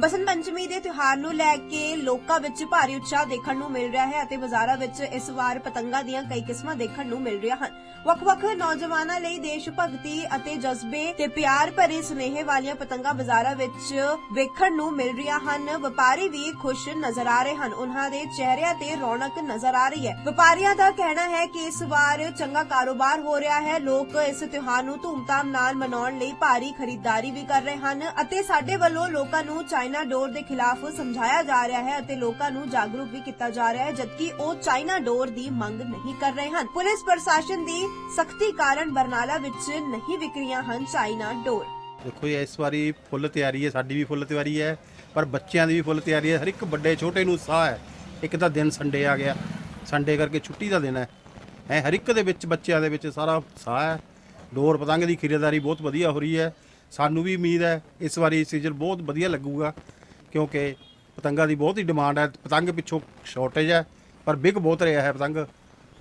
ਬਸੰਤ ਪੰਚਮੀ ਦੇ ਤਿਉਹਾਰ ਨੂੰ ਲੈ ਕੇ ਲੋਕਾਂ ਵਿੱਚ ਭਾਰੀ ਉਤਸ਼ਾਹ ਦੇਖਣ ਨੂੰ ਮਿਲ ਰਿਹਾ ਹੈ ਅਤੇ ਬਾਜ਼ਾਰਾਂ ਵਿੱਚ ਇਸ ਵਾਰ ਪਤੰਗਾਂ ਦੀਆਂ ਕਈ ਕਿਸਮਾਂ ਦੇਖਣ ਨੂੰ ਮਿਲ ਰਹੀਆਂ ਹਨ। ਵੱਖ-ਵੱਖ ਨੌਜਵਾਨਾਂ ਲਈ ਦੇਸ਼ ਭਗਤੀ ਅਤੇ ਜਜ਼ਬੇ ਤੇ ਪਿਆਰ ਭਰੇ ਸੁਨੇਹੇ ਵਾਲੀਆਂ ਪਤੰਗਾਂ ਬਾਜ਼ਾਰਾਂ ਵਿੱਚ ਵੇਖਣ ਨੂੰ ਮਿਲ ਰਹੀਆਂ ਹਨ। ਵਪਾਰੀ ਵੀ ਖੁਸ਼ ਨਜ਼ਰ ਆ ਰਹੇ ਹਨ। ਉਹਨਾਂ ਦੇ ਚਿਹਰਿਆਂ ਤੇ ਰੌਣਕ ਨਜ਼ਰ ਆ ਰਹੀ ਹੈ। ਵਪਾਰੀਆਂ ਦਾ ਕਹਿਣਾ ਹੈ ਕਿ ਇਸ ਵਾਰ ਚੰਗਾ ਕਾਰੋਬਾਰ ਹੋ ਰਿਹਾ ਹੈ। ਲੋਕ ਇਸ ਤਿਉਹਾਰ ਨੂੰ ਧੂਮਧਾਮ ਨਾਲ ਮਨਾਉਣ ਲਈ ਭਾਰੀ ਖਰੀਦਦਾਰੀ ਵੀ ਕਰ ਰਹੇ ਹਨ ਅਤੇ ਸਾਡੇ ਵੱਲੋਂ ਲੋਕਾਂ ਨੂੰ ਚਾਈਨਾ ਡੋਰ ਦੇ ਖਿਲਾਫ ਸਮਝਾਇਆ ਜਾ ਰਿਹਾ ਹੈ ਅਤੇ ਲੋਕਾਂ ਨੂੰ ਜਾਗਰੂਕ ਵੀ ਕੀਤਾ ਜਾ ਰਿਹਾ ਹੈ, ਜਦਕਿ ਉਹ ਚਾਈਨਾ ਡੋਰ ਦੀ ਮੰਗ ਨਹੀਂ ਕਰ ਰਹੇ ਹਨ। ਪੁਲਿਸ ਪ੍ਰਸ਼ਾਸਨ ਦੀ ਸਖਤੀ ਕਾਰਨ ਬਰਨਾਲਾ ਵਿੱਚ ਨਹੀਂ ਵਿਕ ਹਨ ਚਾਈਨਾ ਡੋਰ। ਦੇਖੋ ਜੀ, ਇਸ ਵਾਰੀ ਫੁੱਲ ਤਿਆਰੀ ਹੈ, ਸਾਡੀ ਵੀ ਫੁੱਲ ਤਿਆਰੀ ਹੈ, ਪਰ ਬੱਚਿਆਂ ਦੀ ਵੀ ਫੁੱਲ ਤਿਆਰੀ ਹੈ। ਹਰ ਇੱਕ ਵੱਡੇ, ਛੋਟੇ ਨੂੰ ਉਤਸ਼ਾਹ ਹੈ, ਇੱਕ ਤਾਂ ਦਿਨ ਸੰਡੇ ਆ ਗਿਆ, ਸੰਡੇ ਕਰਕੇ ਛੁੱਟੀ ਦਾ ਦਿਨ ਹੈ। ਹੈ, ਹਰ ਇੱਕ ਦੇ ਵਿੱਚ, ਬੱਚਿਆਂ ਦੇ ਵਿੱਚ ਸਾਰਾ ਉਤਸ਼ਾਹ ਹੈ। ਡੋਰ ਪਤੰਗ ਦੀ ਖਰੀਦਦਾਰੀ ਬਹੁਤ ਵਧੀਆ ਹੋ ਰਹੀ ਹੈ। ਸਾਨੂੰ ਵੀ ਉਮੀਦ ਹੈ ਇਸ ਵਾਰੀ ਸੀਜ਼ਨ ਬਹੁਤ ਵਧੀਆ ਲੱਗੂਗਾ, ਕਿਉਂਕਿ ਪਤੰਗਾਂ ਦੀ ਬਹੁਤ ਹੀ ਡਿਮਾਂਡ ਹੈ। ਪਤੰਗ ਪਿੱਛੋਂ ਸ਼ਾਰਟੇਜ ਹੈ, ਪਰ ਵਿਕ ਬਹੁਤ ਰਿਹਾ ਹੈ ਪਤੰਗ।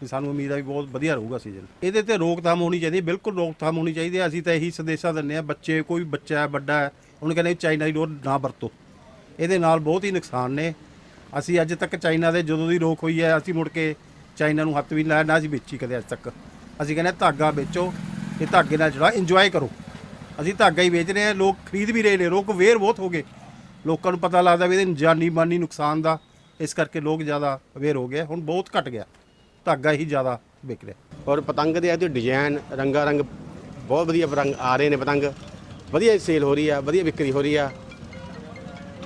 ਵੀ ਸਾਨੂੰ ਉਮੀਦ ਹੈ ਵੀ ਬਹੁਤ ਵਧੀਆ ਰਹੂਗਾ ਸੀਜ਼ਨ ਇਹਦੇ ਤੇ ਰੋਕਥਾਮ ਹੋਣੀ ਚਾਹੀਦੀ ਹੈ, ਬਿਲਕੁਲ ਰੋਕਥਾਮ ਹੋਣੀ ਚਾਹੀਦੀ ਹੈ। ਅਸੀਂ ਤਾਂ ਇਹੀ ਸੰਦੇਸ਼ਾਂ ਦਿੰਦੇ ਆ ਬੱਚੇ, ਕੋਈ ਬੱਚਾ ਹੈ, ਵੱਡਾ ਹੈ, ਉਹਨੂੰ ਕਹਿੰਦੇ ਚਾਈਨਾ ਦੀ ਡੋਰ ਨਾ ਵਰਤੋ। ਇਹਦੇ ਨਾਲ ਬਹੁਤ ਹੀ ਨੁਕਸਾਨ ਨੇ। ਅਸੀਂ ਅੱਜ ਤੱਕ ਚਾਈਨਾ ਦੇ ਜਦੋਂ ਦੀ ਰੋਕ ਹੋਈ ਹੈ, ਅਸੀਂ ਮੁੜ ਕੇ ਚਾਈਨਾ ਨੂੰ ਹੱਥ ਵੀ ਨਹੀਂ ਲਾਇਆ, ਨਾ ਅਸੀਂ ਵੇਚੀ ਕਦੇ ਅੱਜ ਤੱਕ। ਅਸੀਂ ਕਹਿੰਦੇ ਧਾਗਾ ਵੇਚੋ, ਇਹ ਧਾਗੇ ਨਾਲ ਜਿਹੜਾ ਇੰਜੋਏ ਕਰੋ। ਅਸੀਂ ਧਾਗਾ ਹੀ ਵੇਚ ਰਹੇ ਹਾਂ, ਲੋਕ ਖਰੀਦ ਵੀ ਰਹੇ ਨੇ, ਲੋਕ ਵੇਅਰ ਬਹੁਤ ਹੋ ਗਏ। ਲੋਕਾਂ ਨੂੰ ਪਤਾ ਲੱਗਦਾ ਵੀ ਇਹਦੇ ਜਾਨੀ ਮਾਨੀ ਨੁਕਸਾਨ ਦਾ, ਇਸ ਕਰਕੇ ਲੋਕ ਜ਼ਿਆਦਾ ਅਵੇਅਰ ਹੋ ਗਏ ਹੁਣ ਬਹੁਤ ਘਟ ਗਿਆ। ਧਾਗਾ ਹੀ ਜ਼ਿਆਦਾ ਵਿਕ ਰਿਹਾ। ਔਰ ਪਤੰਗ ਦੇ ਇਹਦੇ ਡਿਜ਼ਾਈਨ ਰੰਗਾ ਰੰਗ ਬਹੁਤ ਵਧੀਆ ਪਤੰਗ ਆ ਰਹੇ ਨੇ ਪਤੰਗ। ਵਧੀਆ ਸੇਲ ਹੋ ਰਹੀ ਆ, ਵਧੀਆ ਵਿਕਰੀ ਹੋ ਰਹੀ ਆ।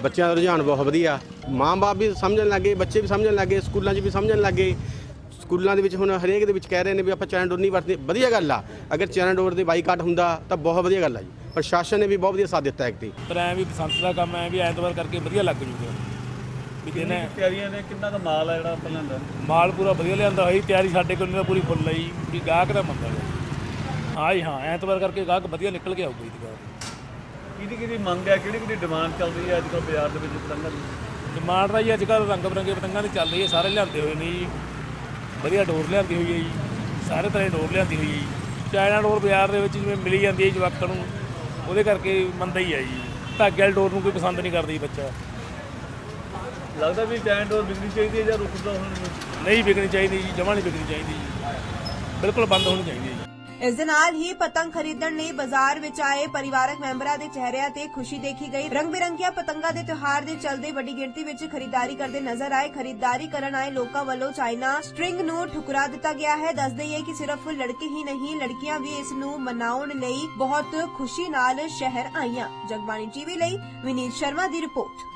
ਬੱਚਿਆਂ ਦਾ ਰੁਝਾਨ ਬਹੁਤ ਵਧੀਆ। ਮਾਂ-ਬਾਪ ਵੀ ਸਮਝਣ ਲੱਗੇ ਬੱਚੇ ਵੀ ਸਮਝਣ ਲੱਗੇ ਸਕੂਲਾਂ 'ਚ ਵੀ ਸਮਝਣ ਲੱਗੇ ਸਕੂਲਾਂ ਦੇ ਵਿੱਚ ਹੁਣ ਹਰੇਕ ਦੇ ਵਿੱਚ ਕਹਿ ਰਹੇ ਨੇ ਵੀ ਆਪਾਂ ਚੈਨਲ ਡੋਰ ਨਹੀਂ ਵਰਤਦੇ ਵਧੀਆ ਗੱਲ ਆ। ਅਗਰ ਚੈਨਲ ਡੋਰ ਦੇ ਬਾਈਕਾਟ ਹੁੰਦਾ ਤਾਂ ਬਹੁਤ ਵਧੀਆ ਗੱਲ ਆ ਜੀ। ਪ੍ਰਸ਼ਾਸਨ ਨੇ ਵੀ ਬਹੁਤ ਵਧੀਆ ਸਾਥ ਦਿੱਤਾ ਇੱਕ ਤੇ। ਪਰ ਐ ਵੀ ਬਸੰਤ ਦਾ ਕੰਮ ਐ ਵੀ ਐਤਵਾਰ ਕਰਕੇ ਵਧੀਆ ਲੱਗ ਜੂਗਾ ਵੀ ਹੈ ਤਿਆਰੀਆਂ ਨੇ? ਕਿੰਨਾ ਕੁ ਮਾਲ ਆ ਜਿਹੜਾ ਆਪਾਂ ਲੈਂਦਾ ਮਾਲ ਪੂਰਾ ਵਧੀਆ ਲਿਆਂਦਾ ਹੋਈ ਤਿਆਰੀ ਸਾਡੇ ਕੋਲ ਤਾਂ ਪੂਰੀ ਫੁੱਲ ਆਈ ਵੀ ਗਾਹਕ ਦਾ ਮੰਦਾ ਹੈ ਹਾਂ ਜੀ ਹਾਂ ਐਤਵਾਰ ਕਰਕੇ ਗਾਹਕ ਵਧੀਆ ਨਿਕਲ ਕੇ ਆਊਗਾ ਜੀ ਕਿਹਦੀ ਕਿਹਦੀ ਮੰਗ ਹੈ ਕਿਹੜੀ ਕਿਹੜੀ ਡਿਮਾਂਡ ਚੱਲ ਰਹੀ ਹੈ ਅੱਜ ਕੱਲ੍ਹ ਬਾਜ਼ਾਰ ਦੇ ਵਿੱਚ ਪਤੰਗਾਂ ਦੀ? ਡਿਮਾਂਡ ਦਾ ਜੀ ਅੱਜ ਕੱਲ੍ਹ ਰੰਗ ਬਰੰਗੇ ਪਤੰਗਾਂ ਦੀ ਚੱਲ ਰਹੀ ਹੈ ਸਾਰੇ ਲਿਆਂਦੇ ਹੋਏ ਨੇ ਜੀ। ਵਧੀਆ ਡੋਰ ਲਿਆਂਦੀ ਹੋਈ ਹੈ ਜੀ ਸਾਰੇ ਤਰ੍ਹਾਂ ਦੀ ਡੋਰ ਲਿਆਂਦੀ ਹੋਈ ਹੈ ਜੀ। ਚਾਈਨਾ ਡੋਰ ਬਾਜ਼ਾਰ ਦੇ ਵਿੱਚ ਜਿਵੇਂ ਮਿਲੀ ਜਾਂਦੀ ਹੈ ਜਵਾਕਾਂ ਨੂੰ ਉਹਦੇ ਕਰਕੇ ਮੰਦਾ ਹੀ ਹੈ ਜੀ। ਧਾਗੇ ਵਾਲੀ ਡੋਰ ਨੂੰ ਕੋਈ ਪਸੰਦ ਨਹੀਂ ਕਰਦਾ ਜੀ ਬੱਚਾ। ਲੱਗਦਾ ਵੀ ਟੈਂਟ ਡੋਰ ਵਿਕਣੀ ਚਾਹੀਦੀ ਹੈ ਜਾਂ ਰੁਕਦਾ ਹੁਣ ਨਹੀਂ ਵਿਕਣੀ ਚਾਹੀਦੀ ਜੀ ਜਮਾਂ ਨਹੀਂ ਵਿਕਣੀ ਚਾਹੀਦੀ ਜੀ। ਬਿਲਕੁਲ ਬੰਦ ਹੋਣੀ ਚਾਹੀਦੀ ਹੈ ਜੀ। ਇਸ ਦੇ ਨਾਲ ਹੀ ਪਤੰਗ ਖਰੀਦਣ ਲਈ ਬਾਜ਼ਾਰ ਵਿੱਚ ਆਏ ਪਰਿਵਾਰਕ ਮੈਂਬਰਾਂ ਦੇ ਚਿਹਰਿਆਂ ਤੇ ਖੁਸ਼ੀ ਦੇਖੀ ਗਈ। ਰੰਗ ਬਿਰੰਗੀਆਂ ਪਤੰਗਾਂ ਦੇ ਤਿਉਹਾਰ ਦੇ ਚੱਲਦੇ ਵੱਡੀ ਗਿਣਤੀ ਵਿੱਚ ਖਰੀਦਦਾਰੀ ਕਰਦੇ ਨਜ਼ਰ ਆਏ। ਖਰੀਦਦਾਰੀ ਕਰਨ ਆਏ ਲੋਕਾਂ ਵੱਲੋਂ ਚਾਈਨਾ ਸਟ੍ਰਿੰਗ ਨੂੰ ਠੁਕਰਾ ਦਿੱਤਾ ਗਿਆ ਹੈ। ਦੱਸ ਦਈਏ ਕਿ ਸਿਰਫ ਲੜਕੇ ਹੀ ਨਹੀਂ, ਲੜਕੀਆਂ ਵੀ ਇਸ ਨੂੰ ਮਨਾਉਣ ਲਈ ਬਹੁਤ ਖੁਸ਼ੀ ਨਾਲ ਸ਼ਹਿਰ ਆਈਆਂ। ਜਗਬਾਣੀ ਟੀਵੀ ਲਈ ਵਿਨੀਤ ਸ਼ਰਮਾ ਦੀ ਰਿਪੋਰਟ।